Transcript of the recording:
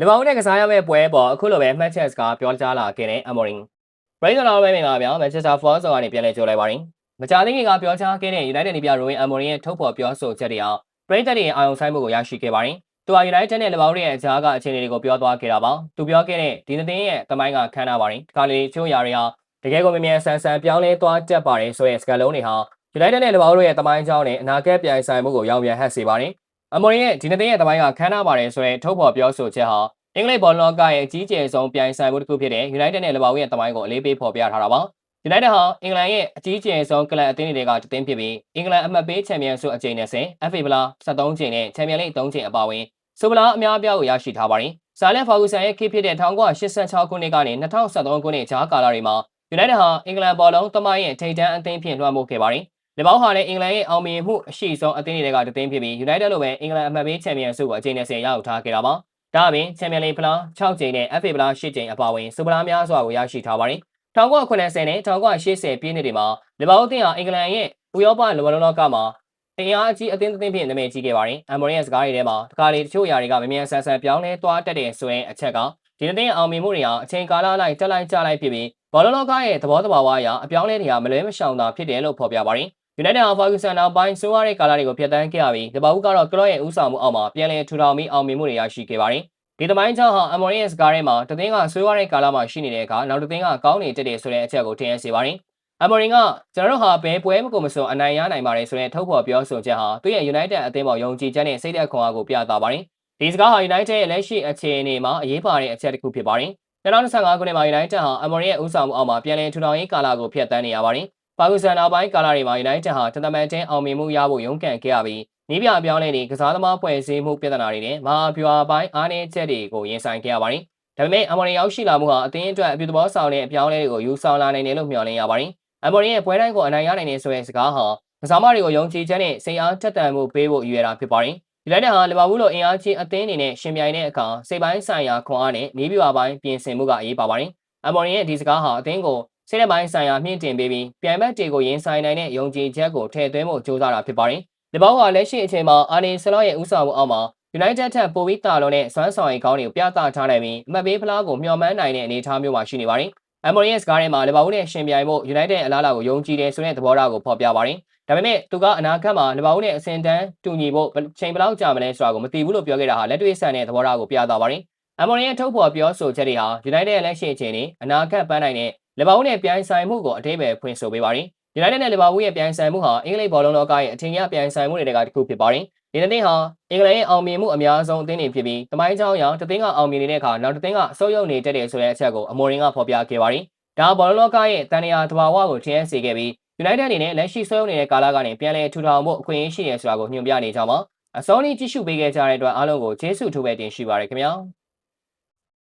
လေဘောင်းနဲ့ကစားရမယ့်ပွဲပေါ်အခုလိုပဲ match chess ကပြောကြားလာခဲ့တဲ့ Amorim ပရိသတ်တော်ပဲမင်္ဂလာပါဗျာ Manchester Force ကနေပြန်လည်ကြိုလိုက်ပါရင်မကြာသေးခင်ကပြောကြားခဲ့တဲ့ United နေပြ Ruin Amorim ရဲ့ထုတ်ဖော်ပြောဆိုချက်တွေအောင်ပရိသတ်တွေအာရုံစိုက်မှုကိုရရှိခဲ့ပါတယ်သူဟာ United နဲ့လေဘောင်းရဲ့အကြားကအခြေအနေတွေကိုပြောသွားခဲ့တာပါသူပြောခဲ့တဲ့ဒီနှစ်ရဲ့တမိုင်းကခန်းနာပါတယ်ဒီကလေးချိုးရာတွေဟာတကယ်ကိုမြင်မြန်ဆန်ဆန်ပြောင်းလဲသွားတတ်ပါတယ်ဆိုတဲ့စကားလုံးတွေဟာ United နဲ့လေဘောင်းရဲ့တမိုင်းကြောင်းနဲ့အနာဂတ်ပြိုင်ဆိုင်မှုကိုရောင်ပြန်ဟပ်စေပါတယ် အမော်ရင်ရဲ့ဒီနှစ်ရဲ့တမိုင်းကခန်းနာပါတယ်ဆိုတဲ့ထုတ်ဖော်ပြောဆိုချက်ဟာအင်္ဂလိပ်ဘောလုံးကရဲ့အကြီးကျယ်ဆုံးပြိုင်ဆိုင်မှုတစ်ခုဖြစ်တဲ့ United နဲ့လီဗာပူးရဲ့တမိုင်းကိုအလေးပေးဖော်ပြထားတာပါ။ United ဟာအင်္ဂလန်ရဲ့အကြီးကျယ်ဆုံးကလပ်အသင်းတွေကတသင်းဖြစ်ပြီးအင်္ဂလန်အမှတ်ပေးချန်ပီယံဆုအကြိမ်20 FA ဗလာ73ကြိမ်နဲ့ချန်ပီယံလိ3ကြိမ်အပါအဝင်ဆိုဗလာအများအပြားကိုရရှိထားပါတယ်။ဆာလက်ဖာဂူဆန်ရဲ့ခေတ်ဖြစ်တဲ့1986ခုနှစ်ကနေ2013ခုနှစ်ကြားကာလတွေမှာ United ဟာအင်္ဂလန်ဘောလုံးသမိုင်းရဲ့ထိပ်တန်းအသင်းဖြစ်လွှမ်းမိုးခဲ့ပါတယ်။ လေဘောင်းဟာလည်းအင်္ဂလန်ရဲ့အောင်မြင်မှုအရှိဆုံးအသင်းတွေကတသင်းဖြစ်ပြီး United လိုပဲအင်္ဂလန်အမှတ်ပေးချန်ပီယံဆုကိုအကြိမ်20ရယူထားခဲ့တာပါ။ဒါအပြင်ချန်ပီယံလိဖလား6ကြိမ်နဲ့ FA ဖလား8ကြိမ်အပါအဝင်စူပလာများစွာကိုရရှိထားပါတယ်။1990နဲ့1980ပြည့်နှစ်တွေမှာလီဗာပူးအသင်းဟာအင်္ဂလန်ရဲ့ဥရောပလောကလောကမှာအင်အားအကြီးအသင်းအသင်းဖြင့်နာမည်ကြီးခဲ့ပါတယ်။အမ်မိုရီရဲ့စကားတွေထဲမှာတခါလေတချို့ຢာတွေကမမြန်ဆန်ဆန်ပြောင်းလဲသွားတတ်တဲ့ဆိုရင်အချက်ကဒီအသင်းအောင်မြင်မှုတွေဟာအချိန်ကာလလိုက်တက်လိုက်ကြလိုက်ဖြစ်ပြီးဘောလုံးလောကရဲ့သဘောတဘာဝအရအပြောင်းလဲတွေကမလွဲမရှောင်တာဖြစ်တယ်လို့ဖော်ပြပါတယ်။ United ဟာ Ferguson နောက်ပိုင်းဆိုးရတဲ့ကာလတွေကိုဖျက်ဆီးခဲ့ရပြီးလီဗာပူးကတော့ကလော့ရဲ့ဦးဆောင်မှုအောက်မှာပြန်လည်ထူထောင်ပြီးအောင်မြင်မှုတွေရရှိခဲ့ပါတယ်။ဒီသမိုင်းကြောင့်ဟာအမော်ရဲ့စကားထဲမှာတသင်းကဆွေးရတဲ့ကာလမှာရှိနေတဲ့အခါနောက်တသင်းကကောင်းနေတတ်တယ်ဆိုတဲ့အချက်ကိုထင်ရစေပါတယ်။အမော်ရင်ကကျွန်တော်တို့ဟာဘယ်ပွဲမကုန်မစုံအနိုင်ရနိုင်ပါတယ်ဆိုတဲ့ထုတ်ဖော်ပြောဆိုချက်ဟာသူ့ရဲ့ United အသင်းပေါ်ယုံကြည်ချက်နဲ့စိတ်သက်ခွန်အားကိုပြသပါတယ်။ဒီစကားဟာ United ရဲ့လက်ရှိအခြေအနေမှာအရေးပါတဲ့အချက်တစ်ခုဖြစ်ပါတယ်။2025ခုနှစ်မှာ United ဟာအမော်ရဲ့ဦးဆောင်မှုအောက်မှာပြန်လည်ထူထောင်ရေးကာလကိုဖျက်ဆီးနေရပါတယ်။ ပါကစ္စတန်နောက်ပိုင်းကာလတွေမှာ United ဟာတသမန်တင်းအောင်မြင်မှုရဖို့ရုန်းကန်ခဲ့ရပြီးနီးပြအပြောင်းလဲတွေကစားသမားဖွဲ့စည်းမှုပြဿနာတွေနဲ့မဟာဗျူဟာပိုင်းအားနည်းချက်တွေကိုရင်ဆိုင်ခဲ့ရပါတယ်။ဒါပေမဲ့အမော်ရီရောက်ရှိလာမှုဟာအသင်းအတွက်အပြုသဘောဆောင်တဲ့အပြောင်းလဲတွေကိုယူဆောင်လာနိုင်တယ်လို့မျှော်လင့်ရပါတယ်။အမော်ရီရဲ့ပွဲတိုင်းကိုအနိုင်ရနိုင်နေဆိုတဲ့စကားဟာကစားမတွေကိုယုံကြည်ချက်နဲ့စိတ်အားထက်သန်မှုပေးဖို့ရည်ရွယ်တာဖြစ်ပါတယ်။ဒီလိုက်တဲ့ဟာလီဗာပူးလိုအင်အားကြီးအသင်းအနေနဲ့ရှင်ပြိုင်တဲ့အခါစိတ်ပိုင်းဆိုင်ရာခွန်အားနဲ့နီးပြွာပိုင်းပြင်ဆင်မှုကအရေးပါပါတယ်။အမော်ရီရဲ့ဒီစကားဟာအသင်းကို စိတ်ဓာတ်ပိုင်းဆိုင်ရာမြင့်တင်ပေးပြီးပြိုင်ဘက်တွေကိုရင်ဆိုင်နိုင်တဲ့ယုံကြည်ချက်ကိုထည့်သွင်းဖို့ကြိုးစားတာဖြစ်ပါတယ်။ဒီဘောက်ဟာလက်ရှိအချိန်မှာအာနီဆလော့ရဲ့ဦးဆောင်မှုအောက်မှာ United ထက်ပိုပြီးတာလုံးနဲ့စွမ်းဆောင်ရည်ကောင်းတွေကိုပြသထားနိုင်ပြီးအမှတ်ပေးဖလားကိုမျှော်မှန်းနိုင်တဲ့အနေအထားမျိုးမှာရှိနေပါတယ်။ Emirates ကားထဲမှာလီဗာပူးနဲ့ရှင်ပြိုင်ဖို့ United အလားအလာကိုယုံကြည်တယ်ဆိုတဲ့သဘောထားကိုဖော်ပြပါတယ်။ဒါပေမဲ့သူကအနာဂတ်မှာလီဗာပူးနဲ့အဆင့်တန်းတူညီဖို့ချိန်ဘယ်လောက်ကြာမလဲဆိုတာကိုမသိဘူးလို့ပြောခဲ့တာဟာလက်တွေ့ဆန်တဲ့သဘောထားကိုပြသပါတယ်။ Emirates ရဲ့ထုတ်ဖော်ပြောဆိုချက်တွေဟာ United ရဲ့လက်ရှိအခြေအနေအနာဂတ်ပန်းနိုင်တဲ့ လီဗာပူးနဲ့ပြိုင်ဆိုင်မှုကိုအထိပ္ပယ်ဖွင့်ဆိုပေးပါတယ်။ United နဲ့လီဗာပူးရဲ့ပြိုင်ဆိုင်မှုဟာအင်္ဂလိပ်ဘောလုံးလောကရဲ့အထင်ကြီးပြိုင်ဆိုင်မှုတွေကတစ်ခုဖြစ်ပါတယ်။ဒီနေ့တင်ဟာအင်္ဂလန်ရဲ့အောင်မြင်မှုအများဆုံးအသင်းတွေဖြစ်ပြီးတမိုင်းချောင်းရောင်တသင်းကအောင်မြင်နေတဲ့အခါနောက်တသင်းကဆုတ်ယုတ်နေတတ်တယ်ဆိုတဲ့အချက်ကိုအမော်ရင်ကဖော်ပြခဲ့ပါတယ်။ဒါဘောလုံးလောကရဲ့တန်ရာတဘာဝကိုထင်စေခဲ့ပြီး United အနေနဲ့လက်ရှိဆုတ်ယုတ်နေတဲ့ကာလကနေပြန်လည်ထူထောင်ဖို့အခွင့်အရေးရှိရဆိုတာကိုညွှန်ပြနေကြမှာအစောနည်းကြည့်ရှုပေးခဲ့ကြတဲ့အတွက်အားလုံးကိုကျေးဇူးထူးပဲတင်ရှိပါရခင်ဗျာ။